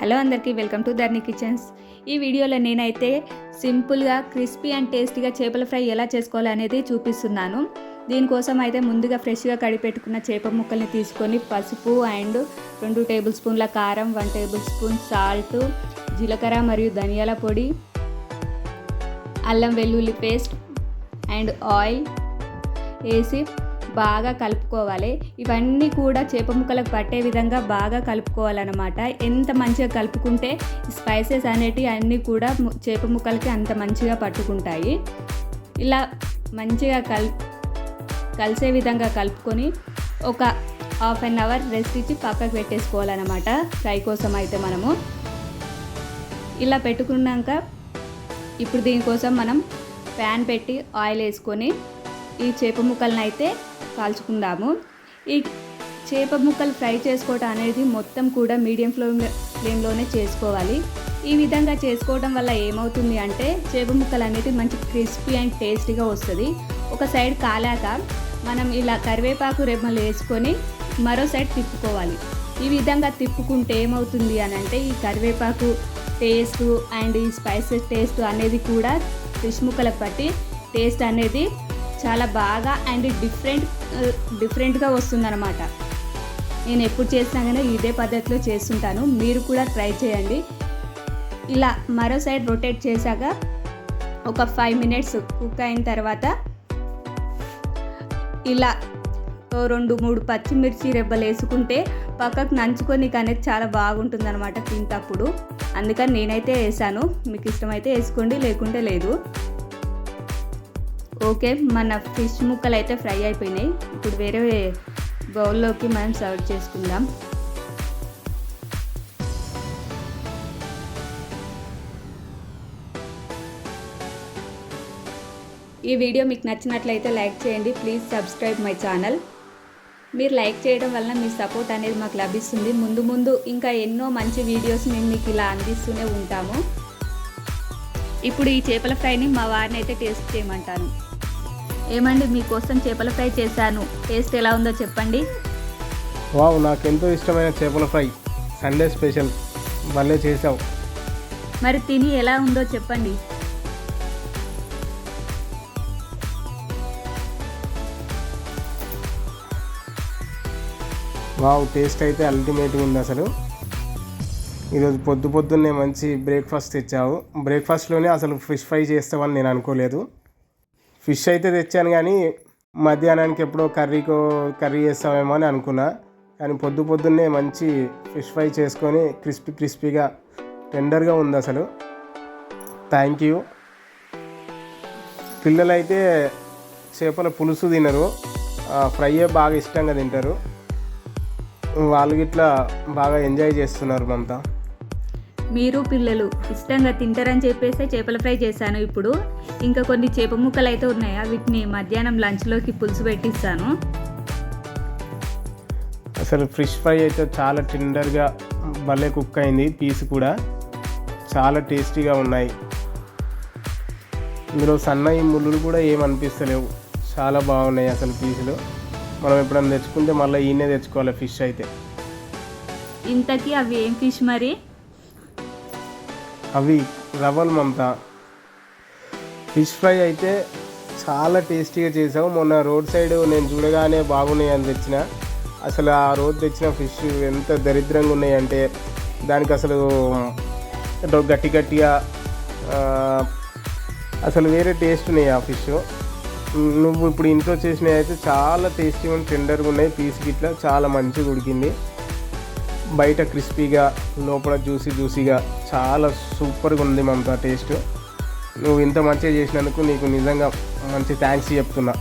Hello అందరికీ welcome to ధర్ని kitchens. ఈ వీడియోలో నేనైతే సింపుల్గా క్రిస్పీ అండ్ టేస్టీగా చేపల ఫ్రై ఎలా చేసుకోవాలి అనేది చూపిస్తున్నాను. దీనికోసం అయితే ముందుగా ఫ్రెష్గా కడిపెట్టుకున్న చేప ముక్కల్ని తీసుకొని పసుపు అండ్ రెండు టేబుల్ స్పూన్ల కారం వన్ టేబుల్ స్పూన్ సాల్ట్ జీలకర్ర మరియు ధనియాల పొడి అల్లం వెల్లుల్లి పేస్ట్ అండ్ ఆయిల్ వేసి బాగా కలుపుకోవాలి. ఇవన్నీ కూడా చేప ముక్కలకు పట్టే విధంగా బాగా కలుపుకోవాలన్నమాట. ఎంత మంచిగా కలుపుకుంటే స్పైసెస్ అనేటివి అన్నీ కూడా చేప ముక్కలకి అంత మంచిగా పట్టుకుంటాయి. ఇలా మంచిగా కల్ కలిసే విధంగా కలుపుకొని ఒక హాఫ్ అన్ అవర్ రెస్ట్ ఇచ్చి పక్కకు పెట్టేసుకోవాలన్నమాట. ఫ్రై కోసం అయితే మనము. ఇలా పెట్టుకున్నాక ఇప్పుడు దీనికోసం మనం ప్యాన్ పెట్టి ఆయిల్ వేసుకొని ఈ చేప ముక్కలను అయితే కాల్చుకుందాము. ఈ చేప ముక్కలు ఫ్రై చేసుకోవటం అనేది మొత్తం కూడా మీడియం ఫ్లేమ్ ఫ్లేమ్లోనే చేసుకోవాలి. ఈ విధంగా చేసుకోవడం వల్ల ఏమవుతుంది అంటే చేప ముక్కలు అనేది మంచి క్రిస్పీ అండ్ టేస్టీగా వస్తుంది. ఒక సైడ్ కాలాక మనం ఇలా కరివేపాకు రెమ్మలు వేసుకొని మరో సైడ్ తిప్పుకోవాలి. ఈ విధంగా తిప్పుకుంటే ఏమవుతుంది అని అంటే ఈ కరివేపాకు టేస్ట్ అండ్ ఈ స్పైసెస్ టేస్ట్ అనేది కూడా ఫిష్ ముక్కలకు బట్టి టేస్ట్ అనేది చాలా బాగా అండ్ డిఫరెంట్ డిఫరెంట్గా వస్తుందన్నమాట. నేను ఎప్పుడు చేసినా కానీ ఇదే పద్ధతిలో చేస్తుంటాను. మీరు కూడా ట్రై చేయండి. ఇలా మరో సైడ్ రొటేట్ చేశాక ఒక ఫైవ్ మినిట్స్ కుక్ అయిన తర్వాత ఇలా ఓ రెండు మూడు పచ్చిమిర్చి రెబ్బలు వేసుకుంటే పక్కకు నంచుకొని అనేది చాలా బాగుంటుంది అనమాట తింటప్పుడు. అందుకని నేనైతే వేసాను. మీకు ఇష్టమైతే వేసుకోండి లేకుంటే లేదు. ఓకే మన ఫిష్ ముక్కలు అయితే ఫ్రై అయిపోయినాయి. ఇప్పుడు వేరే బౌల్లోకి మనం సర్వ్ చేసుకుందాం. ఈ వీడియో మీకు నచ్చినట్లయితే లైక్ చేయండి. Please subscribe my channel. మీరు లైక్ చేయడం వలన మీ సపోర్ట్ అనేది మాకు లభిస్తుంది. ముందు ముందు ఇంకా ఎన్నో మంచి వీడియోస్ మేము మీకు ఇలా అందిస్తూనే ఉంటాము. ఇప్పుడు ఈ చేపల ఫ్రైని మా వారిని అయితే టేస్ట్ చేయమంటాను. ఏమండి మీకోసం చేపల ఫ్రై చేశాను. టేస్ట్ ఎలా ఉందో చెప్పండి. వావ్ నాకు ఎంతో ఇష్టమైన చేపల ఫ్రై. Sunday special. భలే చేసావు మరి తిని ఎలా ఉందో చెప్పండి. వావ్ టేస్ట్ అయితే అల్టిమేట్గా ఉంది అసలు. ఈరోజు పొద్దు పొద్దున్నే మంచి బ్రేక్ఫాస్ట్ తెచ్చావు. బ్రేక్ఫాస్ట్లోనే అసలు ఫిష్ ఫ్రై చేస్తామని నేను అనుకోలేదు. ఫిష్ అయితే తెచ్చాను కానీ మధ్యాహ్నానికి ఎప్పుడో కర్రీకో కర్రీ చేస్తామేమో అని అనుకున్నా. కానీ పొద్దు పొద్దున్నే మంచి ఫిష్ ఫ్రై చేసుకొని క్రిస్పీ క్రిస్పీగా టెండర్గా ఉంది అసలు. థ్యాంక్ యూ పిల్లలైతే చేపల పులుసు తినరు. ఫ్రైయే బాగా ఇష్టంగా తింటారు. వాళ్ళు గిట్లా బాగా ఎంజాయ్ చేస్తున్నారు మమత మీరు పిల్లలు ఇష్టంగా తింటారని చెప్పేసి చేపల ఫ్రై చేశాను ఇప్పుడు. ఇంకా కొన్ని చేప ముక్కలు అయితే ఉన్నాయా. వీటిని మధ్యాహ్నం లంచ్లోకి పులుసు పెట్టిస్తాను. అసలు ఫిష్ ఫ్రై అయితే చాలా టెండర్గా భలే కుక్ అయింది పీస్ కూడా. చాలా టేస్టీగా ఉన్నాయి. ఇందులో సన్నయి ముళ్ళులు కూడా ఏమనిపిస్తలేవు చాలా బాగున్నాయి అసలు పీసులు. మనం ఎప్పుడైనా తెచ్చుకుంటే మళ్ళీ ఈయనే తెచ్చుకోవాలి ఫిష్ అయితే. ఇంతకీ అవి ఏం ఫిష్ మరి? అవి రవ్వలు మమత. ఫిష్ ఫ్రై అయితే చాలా టేస్టీగా చేసావు మొన్న రోడ్ సైడ్ నేను చూడగానే బాగున్నాయి అని తెచ్చిన. అసలు ఆ రోజు తెచ్చిన ఫిష్ ఎంత దరిద్రంగా ఉన్నాయంటే దానికి అసలు గట్టి గట్టిగా అసలు వేరే టేస్ట్ ఉన్నాయి ఆ ఫిష్ నువ్వు ఇప్పుడు ఇంట్లో చేసినవి అయితే చాలా టేస్టీగా టెండర్గా ఉన్నాయి. పీస్ గిట్లా చాలా మంచిగా ఉడికింది. బయట క్రిస్పీగా లోపల జ్యూసీ జ్యూసీగా చాలా సూపర్గా ఉంది మమత టేస్ట్. నువ్వు ఇంత మంచిగా చేసినందుకు నీకు నిజంగా మంచి థ్యాంక్స్ చెప్తున్నా.